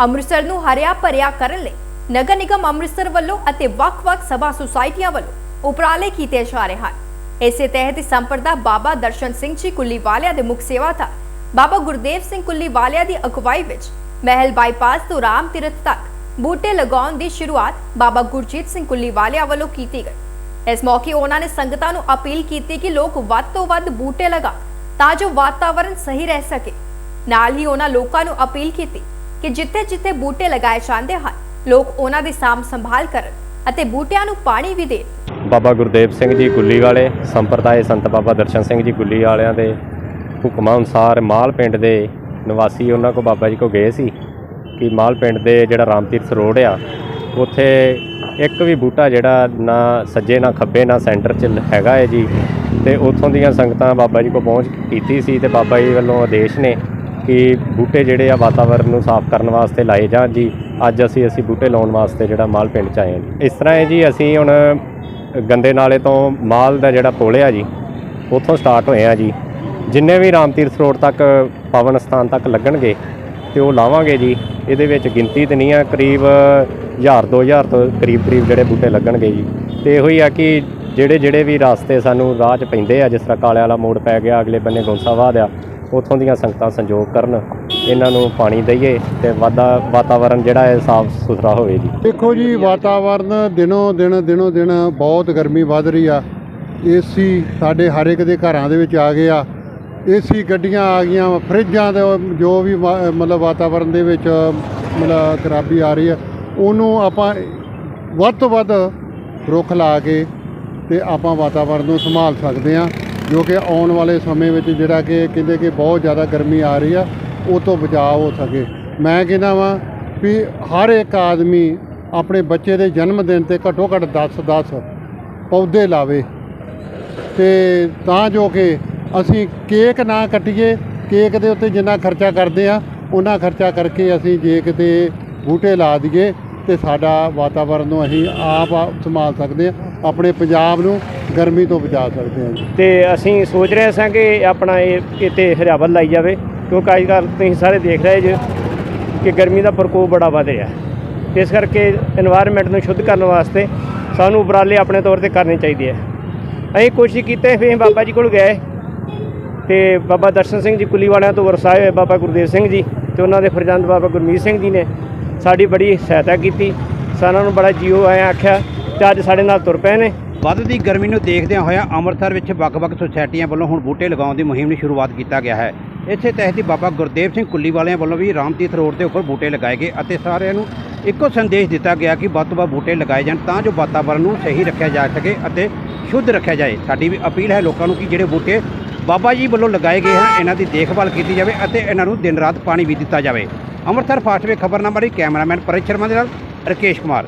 ਅੰਮ੍ਰਿਤਸਰ ਨੂੰ ਹਰਿਆ ਭਰਿਆ ਕਰਨ ਲਈ ਨਗਰ ਨਿਗਮ ਅੰਮ੍ਰਿਤਸਰ ਵੱਲੋਂ ਅਤੇ ਵੱਖ-ਵੱਖ ਸਭਾ ਸੁਸਾਇਟੀਆਂ ਵੱਲੋਂ ਉਪਰਾਲੇ ਕੀਤੇ ਜਾ ਰਹੇ ਹਨ। ਇਸੇ ਤਹਿਤ ਸੰਪਰਦਾ ਬਾਬਾ ਦਰਸ਼ਨ ਸਿੰਘ ਜੀ ਕੁੱਲੀਵਾਲਿਆਂ ਦੇ ਮੁੱਖ ਸੇਵਾਦਾਰ ਬਾਬਾ ਗੁਰਦੇਵ ਸਿੰਘ ਕੁੱਲੀਵਾਲਿਆਂ ਦੀ ਅਗਵਾਈ ਵਿੱਚ ਮਹਿਲ ਬਾਈਪਾਸ ਤੋਂ ਰਾਮ ਤੀਰਥ ਤੱਕ ਬੂਟੇ ਲਗਾਉਣ ਦੀ ਸ਼ੁਰੂਆਤ ਬਾਬਾ ਗੁਰਜੀਤ ਸਿੰਘ ਕੁੱਲੀਵਾਲਿਆਂ ਵੱਲੋਂ ਕੀਤੀ ਗਈ। ਇਸ ਮੌਕੇ ਉਹਨਾਂ ਨੇ ਸੰਗਤਾਂ ਨੂੰ ਅਪੀਲ ਕੀਤੀ ਕਿ ਲੋਕ ਵੱਧ ਤੋਂ ਵੱਧ ਬੂਟੇ ਲਗਾ ਤਾਂ ਜੋ ਵਾਤਾਵਰਣ ਸਹੀ ਰਹਿ ਸਕੇ। ਨਾਲ ਹੀ ਉਹਨਾਂ ਲੋਕਾਂ ਨੂੰ ਅਪੀਲ ਕੀਤੀ ਕਿ ਜਿੱਥੇ-ਜਿੱਥੇ ਬੂਟੇ ਲਗਾਏ ਜਾਂਦੇ ਹਨ, ਲੋਕ ਉਹਨਾਂ ਦੀ ਸਾਂਭ ਸੰਭਾਲ ਕਰਨ ਅਤੇ ਬੂਟਿਆਂ ਨੂੰ ਪਾਣੀ ਵੀ ਦੇਣ। ਬਾਬਾ ਗੁਰਦੇਵ ਸਿੰਘ ਜੀ ਗੁੱਲੀ ਵਾਲੇ, ਸੰਪਰਦਾਇ ਸੰਤ ਬਾਬਾ ਦਰਸ਼ਨ ਸਿੰਘ ਜੀ ਗੁੱਲੀ ਵਾਲਿਆਂ ਦੇ ਹੁਕਮਾਂ ਅਨੁਸਾਰ ਮਾਲ ਪਿੰਡ ਦੇ ਨਿਵਾਸੀ ਉਹਨਾਂ ਕੋ ਬਾਬਾ ਜੀ ਕੋ ਗਏ ਸੀ ਕਿ ਮਾਲ ਪਿੰਡ ਦੇ ਜਿਹੜਾ ਰਾਮਤੀਰਥ ਰੋਡ ਆ, ਉੱਥੇ ਇੱਕ ਵੀ ਬੂਟਾ ਜਿਹੜਾ ਨਾ ਸੱਜੇ ਨਾ ਖੱਬੇ ਨਾ ਸੈਂਟਰ 'ਚ ਹੈਗਾ ਹੈ ਜੀ। ਤੇ ਉੱਥੋਂ ਦੀਆਂ ਸੰਗਤਾਂ ਬਾਬਾ ਜੀ ਕੋ ਪਹੁੰਚ ਕੀਤੀ ਸੀ ਤੇ ਬਾਬਾ ਜੀ ਵੱਲੋਂ ਆਦੇਸ਼ ਨੇ ਕਿ ਬੂਟੇ ਜਿਹੜੇ ਆ ਵਾਤਾਵਰਨ ਨੂੰ ਸਾਫ਼ ਕਰਨ ਵਾਸਤੇ ਲਾਏ ਜਾਣ ਜੀ। ਅੱਜ ਅਸੀਂ ਅਸੀਂ ਬੂਟੇ ਲਾਉਣ ਵਾਸਤੇ ਜਿਹੜਾ ਮਾਲ ਪਿੰਡ 'ਚ ਆਏ ਹਾਂ ਜੀ। ਇਸ ਤਰ੍ਹਾਂ ਹੈ ਜੀ, ਅਸੀਂ ਹੁਣ ਗੰਦੇ ਨਾਲੇ ਤੋਂ ਮਾਲ ਦਾ ਜਿਹੜਾ ਪੁਲ ਆ ਜੀ, ਉੱਥੋਂ ਸਟਾਰਟ ਹੋਏ ਆ ਜੀ। ਜਿੰਨੇ ਵੀ ਰਾਮਤੀਰਥ ਰੋਡ ਤੱਕ, ਪਵਨ ਸਥਾਨ ਤੱਕ ਲੱਗਣਗੇ, ਤੇ ਉਹ ਲਾਵਾਂਗੇ ਜੀ। ਇਹਦੇ ਵਿੱਚ ਗਿਣਤੀ ਤੇ ਨਹੀਂ ਆ, ਕਰੀਬ 1000 2000 ਤੋਂ ਕਰੀਬ ਕਰੀਬ ਜਿਹੜੇ ਬੂਟੇ ਲੱਗਣਗੇ ਜੀ। ਤੇ ਇਹੋ ਹੀ ਆ ਕਿ ਜਿਹੜੇ ਜਿਹੜੇ ਵੀ ਰਸਤੇ ਸਾਨੂੰ ਰਾਹ 'ਚ ਪੈਂਦੇ ਆ, ਜਿਸ ਤਰ੍ਹਾਂ ਕਾਲੇ ਵਾਲਾ ਮੋੜ ਪੈ ਗਿਆ, ਅਗਲੇ ਬੰਨੇ ਗੋਸਾਵਾਦ ਆ ਉੱਥੋਂ ਦੀਆਂ ਸੰਗਤਾਂ ਸੰਯੋਗ ਕਰਨ, ਇਹਨਾਂ ਨੂੰ ਪਾਣੀ ਦਈਏ ਤੇ ਵਾਦਾ ਵਾਤਾਵਰਨ ਜਿਹੜਾ ਹੈ ਸਾਫ਼ ਸੁਥਰਾ ਹੋਵੇ ਜੀ ਦੇਖੋ ਜੀ, ਵਾਤਾਵਰਨ ਦਿਨੋਂ ਦਿਨ ਦਿਨੋਂ ਦਿਨ ਬਹੁਤ ਗਰਮੀ ਵੱਧ ਰਹੀ ਆ। ਏਸੀ ਸਾਡੇ ਹਰ ਇੱਕ ਦੇ ਘਰਾਂ ਦੇ ਵਿੱਚ ਆ ਗਏ ਆ। ਏਸੀ ਗੱਡੀਆਂ ਆ ਗਈਆਂ, ਫਰਿੱਜਾਂ ਦੇ ਜੋ ਵੀ ਵਾ- ਮਤਲਬ ਵਾਤਾਵਰਨ ਦੇ ਵਿੱਚ, ਮਤਲਬ ਖਰਾਬੀ ਆ ਰਹੀ ਆ, ਉਹਨੂੰ ਆਪਾਂ ਵੱਧ ਤੋਂ ਵੱਧ ਰੁੱਖ ਲਾ ਕੇ ਤੇ ਆਪਾਂ ਵਾਤਾਵਰਨ ਨੂੰ ਸੰਭਾਲ ਸਕਦੇ ਆ। ਜੋ ਕਿ ਆਉਣ ਵਾਲੇ ਸਮੇਂ ਵਿੱਚ ਜਿਹੜਾ ਕਿ ਕਹਿੰਦੇ ਕਿ ਬਹੁਤ ਜ਼ਿਆਦਾ ਗਰਮੀ ਆ ਰਹੀ ਆ, ਉਹ ਤੋਂ ਬਚਾਅ ਹੋ ਸਕੇ। ਮੈਂ ਕਹਿੰਦਾ ਵਾਂ ਵੀ ਹਰ ਇੱਕ ਆਦਮੀ ਆਪਣੇ ਬੱਚੇ ਦੇ ਜਨਮ ਦਿਨ ਤੇ ਘੱਟੋ ਘੱਟ 10 10 ਪੌਦੇ ਲਾਵੇ। ਤੇ ਤਾਂ ਜੋ ਕਿ ਅਸੀਂ ਕੇਕ ਨਾ ਕੱਟੀਏ, ਕੇਕ ਦੇ ਉੱਤੇ ਜਿੰਨਾ ਖਰਚਾ ਕਰਦੇ ਆ ਉਹਨਾਂ ਖਰਚਾ ਕਰਕੇ ਅਸੀਂ ਜੇ ਕਿਤੇ ਬੂਟੇ ਲਾ ਦਈਏ ਤੇ ਸਾਡਾ ਵਾਤਾਵਰਨ ਨੂੰ ਅਸੀਂ ਆਪ ਸੰਭਾਲ ਸਕਦੇ ਆ, ਆਪਣੇ ਪੰਜਾਬ ਨੂੰ ਗਰਮੀ ਤੋਂ ਬਚਾ ਸਕਦੇ ਹਾਂ ਜੀ। ਤੇ ਅਸੀਂ ਸੋਚ ਰਹੇ ਸਾਂ ਕਿ ਆਪਣਾ ਇਹ ਇੱਥੇ ਹਰਿਆਵਲ ਲਾਈ ਜਾਵੇ, ਕਿਉਂਕਿ ਅੱਜ ਕੱਲ ਤੁਸੀਂ ਸਾਰੇ ਦੇਖ ਰਹੇ ਜੇ ਕਿ ਗਰਮੀ ਦਾ ਪ੍ਰਕੋਪ ਬੜਾ ਵਧ ਰਿਹਾ। ਇਸ ਕਰਕੇ এনवायरमेंट ਨੂੰ ਸ਼ੁੱਧ ਕਰਨ ਵਾਸਤੇ ਸਾਨੂੰ ਉਪਰਾਲੇ ਆਪਣੇ ਤੌਰ ਤੇ ਕਰਨੇ ਚਾਹੀਦੇ ਆ। ਅਸੀਂ ਕੋਸ਼ਿਸ਼ ਕੀਤੀ, ਫਿਰ ਬਾਬਾ ਜੀ ਕੋਲ ਗਏ ਤੇ ਬਾਬਾ ਦਰਸ਼ਨ ਸਿੰਘ ਜੀ ਕੁੱਲੀ ਵਾਲਿਆਂ ਤੋਂ ਵਰਸਾਏ ਹੋਏ ਬਾਬਾ ਗੁਰਦੇਵ ਸਿੰਘ ਜੀ ਤੇ ਉਹਨਾਂ ਦੇ ਫਰਜ਼ੰਦ ਬਾਬਾ ਗੁਰਮੀਤ ਸਿੰਘ ਜੀ ਨੇ ਸਾਡੀ ਬੜੀ ਸਹਾਇਤਾ ਕੀਤੀ। ਸਾਨੂੰ ਬੜਾ ਜੀਓ ਆਇਆ ਆਖਿਆ ਤੇ ਅੱਜ ਸਾਡੇ ਨਾਲ ਤੁਰ ਪਏ ਨੇ। ਵੱਧਦੀ ਗਰਮੀ ਨੂੰ ਦੇਖਦਿਆਂ ਹੋਇਆ ਅੰਮ੍ਰਿਤਸਰ ਵਿੱਚ ਵੱਖ-ਵੱਖ ਸੁਸਾਇਟੀਆਂ ਵੱਲੋਂ ਹੁਣ ਬੂਟੇ ਲਗਾਉਣ ਦੀ ਮੁਹਿੰਮ ਦੀ ਸ਼ੁਰੂਆਤ ਕੀਤਾ ਗਿਆ ਹੈ। ਇਸੇ ਤਹਿਤ ਹੀ ਬਾਬਾ ਗੁਰਦੇਵ ਸਿੰਘ ਕੁੱਲੀ ਵਾਲਿਆਂ ਵੱਲੋਂ ਵੀ ਰਾਮਤੀਰਥ ਰੋਡ ਦੇ ਉੱਪਰ ਬੂਟੇ ਲਗਾਏ ਗਏ ਅਤੇ ਸਾਰਿਆਂ ਨੂੰ ਇੱਕੋ ਸੰਦੇਸ਼ ਦਿੱਤਾ ਗਿਆ ਕਿ ਵੱਧ ਤੋਂ ਵੱਧ ਬੂਟੇ ਲਗਾਏ ਜਾਣ ਤਾਂ ਜੋ ਵਾਤਾਵਰਣ ਨੂੰ ਸਹੀ ਰੱਖਿਆ ਜਾ ਸਕੇ ਅਤੇ ਸ਼ੁੱਧ ਰੱਖਿਆ ਜਾਏ। ਸਾਡੀ ਵੀ ਅਪੀਲ ਹੈ ਲੋਕਾਂ ਨੂੰ ਕਿ ਜਿਹੜੇ ਬੂਟੇ ਬਾਬਾ ਜੀ ਵੱਲੋਂ ਲਗਾਏ ਗਏ ਹਨ, ਇਹਨਾਂ ਦੀ ਦੇਖਭਾਲ ਕੀਤੀ ਜਾਵੇ ਅਤੇ ਇਹਨਾਂ ਨੂੰ ਦਿਨ ਰਾਤ ਪਾਣੀ ਵੀ ਦਿੱਤਾ ਜਾਵੇ। ਅੰਮ੍ਰਿਤਸਰ ਫਾਸਟਵੇ ਖਬਰਨਾਮਾ ਲਈ ਕੈਮਰਾਮੈਨ ਪਰੇਸ਼ ਸ਼ਰਮਾ ਦੇ ਨਾਲ ਰਕੇਸ਼ ਕੁਮਾਰ।